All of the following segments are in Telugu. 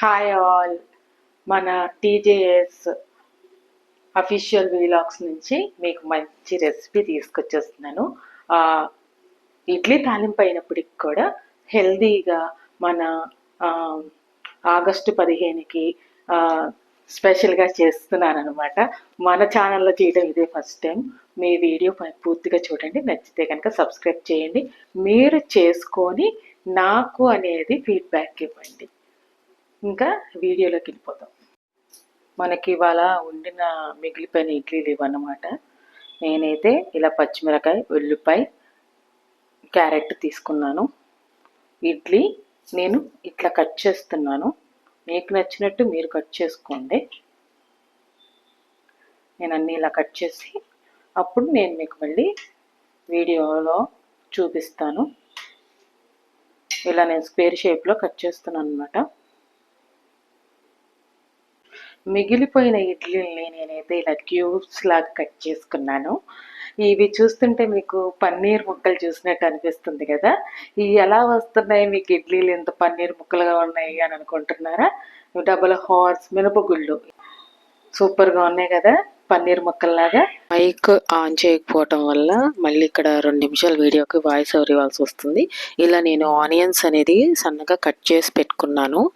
హాయ్ ఆల్ మన టీజేఎస్ అఫీషియల్ వీలాగ్స్ నుంచి మీకు మంచి రెసిపీ తీసుకొచ్చేస్తున్నాను. ఇడ్లీ తాలింపు అయినప్పటికి కూడా హెల్దీగా మన ఆగస్టు పదిహేనుకి స్పెషల్గా చేస్తున్నాను అనమాట మన ఛానల్లో చేయడం ఇదే ఫస్ట్ టైం మీ వీడియో పూర్తిగా చూడండి. నచ్చితే కనుక సబ్స్క్రైబ్ చేయండి. మీరు చేసుకొని నాకు అనేది ఫీడ్బ్యాక్ ఇవ్వండి. ఇంకా వీడియోలోకి వెళ్ళిపోతాం. మనకి ఇవాళ వండిన మిగిలిపోయిన ఇడ్లీలు ఇవన్నమాట నేనైతే ఇలా పచ్చిమిరకాయ ఉల్లిపాయ క్యారెట్ తీసుకున్నాను. ఇడ్లీ నేను ఇట్లా కట్ చేస్తున్నాను. మీకు నచ్చినట్టు మీరు కట్ చేసుకోండి. నేను అన్నీ ఇలా కట్ చేసి అప్పుడు నేను మీకు మళ్ళీ వీడియోలో చూపిస్తాను. ఇలా నేను స్క్వేర్ షేప్లో కట్ చేస్తున్నాను అనమాట మిగిలిపోయిన ఇడ్లీని నేనైతే ఇలా క్యూబ్స్ లాగా కట్ చేసుకున్నాను. ఇవి చూస్తుంటే మీకు పన్నీర్ ముక్కలు చూసినట్టు అనిపిస్తుంది కదా? ఇవి ఎలా వస్తున్నాయి? మీకు ఇడ్లీలు ఎంత పన్నీర్ ముక్కలుగా ఉన్నాయి అని అనుకుంటున్నారా? డబల్ హార్స్ మినపగుళ్ళు. సూపర్గా ఉన్నాయి కదా పన్నీర్ ముక్కల్లాగా. మైక్ ఆన్ చేయకపోవటం వల్ల మళ్ళీ ఇక్కడ రెండు నిమిషాల వీడియోకి వాయిస్ ఓవర్ ఇవ్వాల్సి వస్తుంది. ఇలా నేను ఆనియన్స్ అనేది సన్నగా కట్ చేసి పెట్టుకున్నాను.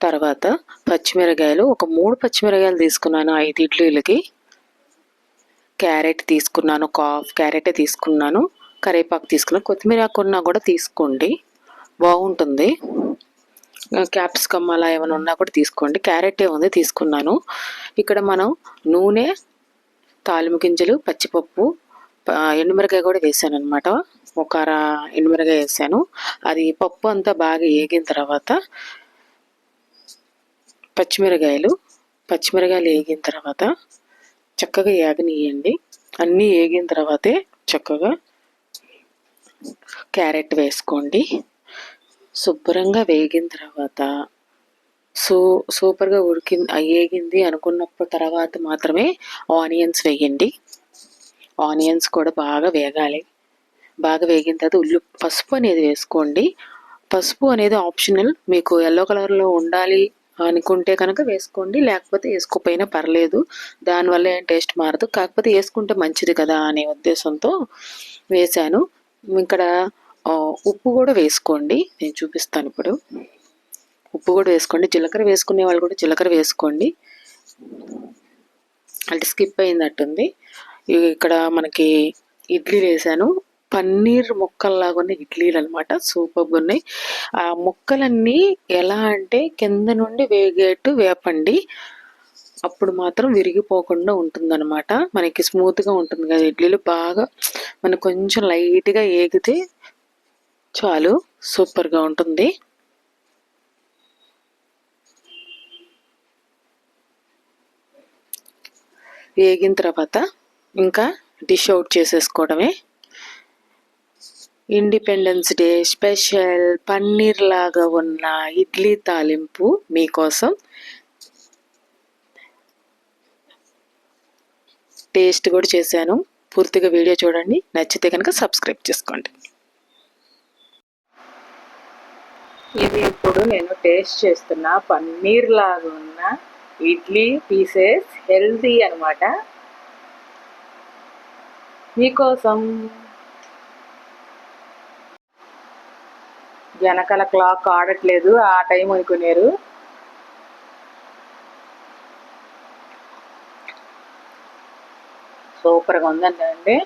తర్వాత పచ్చిమిరకాయలు ఒక మూడు పచ్చిమిరకాయలు తీసుకున్నాను ఐదు ఇడ్లీలకి. క్యారెట్ తీసుకున్నాను ఒక హాఫ్ క్యారెటే తీసుకున్నాను. కరివేపాకు తీసుకున్నాను. కొత్తిమీర కొన్నా కూడా తీసుకోండి. బాగుంటుంది. క్యాప్సికమ్ అలా ఏమైనా ఉన్నా కూడా తీసుకోండి. క్యారెట్ ఉంది తీసుకున్నాను. ఇక్కడ మనం నూనె తాలింపు గింజలు పచ్చిపప్పు ఎండుమిరకాయ కూడా వేసాను అనమాట ఒక అర ఎండుమిరకాయ వేసాను. అది పప్పు అంతా బాగా వేగిన తర్వాత పచ్చిమిరకాయలు పచ్చిమిరకాయలు వేగిన తర్వాత చక్కగా ఏగనీయండి. అన్నీ వేగిన తర్వాతే చక్కగా క్యారెట్ వేసుకోండి. శుభ్రంగా వేగిన తర్వాత సూ సూపర్గా ఉడికింది వేగింది అనుకున్నప్పుడు తర్వాత మాత్రమే ఆనియన్స్ వేయండి. ఆనియన్స్ కూడా బాగా వేగాలి. బాగా వేగిన తర్వాత ఉల్లి పసుపు అనేది వేసుకోండి. పసుపు అనేది ఆప్షనల్. మీకు ఎల్లో కలర్లో ఉండాలి అనుకుంటే కనుక వేసుకోండి లేకపోతే వేసుకోకపోయినా పర్లేదు. దానివల్ల ఏం టేస్ట్ మారదు. కాకపోతే వేసుకుంటే మంచిది కదా అనే ఉద్దేశంతో వేశాను. ఇక్కడ ఉప్పు కూడా వేసుకోండి. నేను చూపిస్తాను ఇప్పుడు. ఉప్పు కూడా వేసుకోండి. జీలకర్ర వేసుకునే వాళ్ళు కూడా జీలకర్ర వేసుకోండి. అంటే స్కిప్ అయినట్టుంది. ఇక్కడ మనకి ఇడ్లీ వేసాను పన్నీర్ ముక్కల్లాగా ఉన్న ఇడ్లీలు అనమాట సూపర్గా ఉన్నాయి ఆ ముక్కలన్నీ ఎలా అంటే కింద నుండి వేగేట్టు వేపండి. అప్పుడు మాత్రం విరిగిపోకుండా ఉంటుందన్నమాట మనకి స్మూత్గా ఉంటుంది కదా ఇడ్లీలు. బాగా మనకు కొంచెం లైట్గా ఏగితే చాలు సూపర్గా ఉంటుంది. వేగిన తర్వాత ఇంకా డిష్ అవుట్ చేసేసుకోవడమే. ఇండిపెండెన్స్ డే స్పెషల్ పన్నీర్ లాగా ఉన్న ఇడ్లీ తాలింపు మీకోసం టేస్ట్ కూడా చేశాను పూర్తిగా వీడియో చూడండి నచ్చితే కనుక సబ్స్క్రైబ్ చేసుకోండి ఇది ఇప్పుడు నేను టేస్ట్ చేస్తున్న పన్నీర్ లాగా ఉన్న ఇడ్లీ పీసెస్ హెల్తీ అన్నమాట మీకోసం వెనకాల క్లాక్ ఆడట్లేదు ఆ టైం అనుకునేరు. సూపర్గా ఉందండి అండి.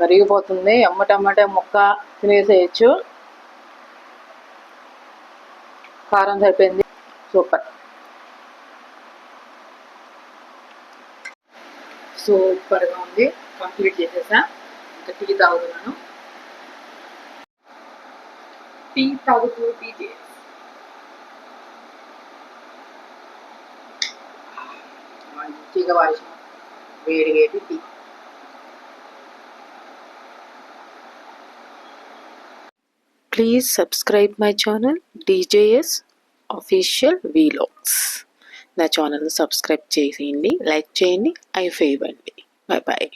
కరిగిపోతుంది ఎమ్మటమ్మటే ముక్క తినేసేయచ్చు. కారం సరిపోయింది. సూపర్. సూపర్గా ఉంది. కంప్లీట్ చేసేసా. ఇంకా టీ తాగుతున్నాను. టీ తాగుతూ టీ చేసి మంచిగా వాసిన వేడి వేడి tea please subscribe my channel DJS official vlogs నా ఛానల్ సబ్స్క్రైబ్ చేసేయండి లైక్ చేయండి ఐ ఇవ్వండి బాయ్ బాయ్